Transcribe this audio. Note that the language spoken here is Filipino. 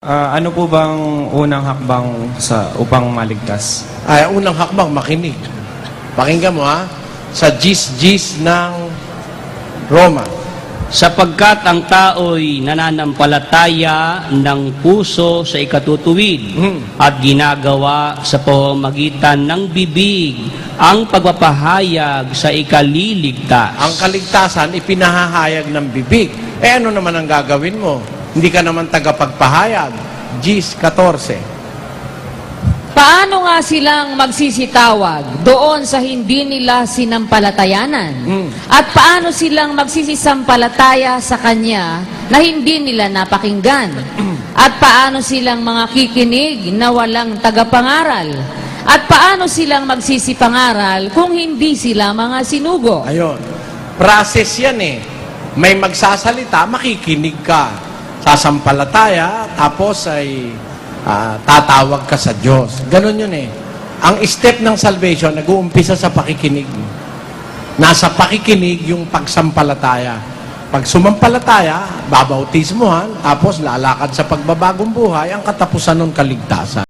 Ah, ano po bang unang hakbang sa upang maligtas? Ay, unang hakbang, makinig. Pakinggan mo ha, sa gis-gis ng Roma. sapagkat ang tao'y nananampalataya ng puso sa ikatutuwid Hmm. at ginagawa sa pamamagitan ng bibig ang pagpapahayag sa ikaliligtas. Ang kaligtasan, ipinahahayag ng bibig. Eh ano naman ang gagawin mo? Hindi ka naman tagapagpahayag. Gis 14. Paano nga silang magsisitawag doon sa hindi nila sinampalatayanan? Mm. At paano silang magsisisampalataya sa Kanya na hindi nila napakinggan? At paano silang mga kikinig na walang tagapangaral? At paano silang magsisipangaral kung hindi sila mga sinugo? Ayun. Process yan eh. May magsasalita, makikinig ka. Sasampalataya, tapos ay ah, tatawag ka sa Diyos. Ganon yun eh. Ang step ng salvation, nag-uumpisa sa pakikinig. Nasa pakikinig yung pagsampalataya. Pag sumampalataya, babautismohan, tapos lalakad sa pagbabagong buhay, ang katapusan ng kaligtasan.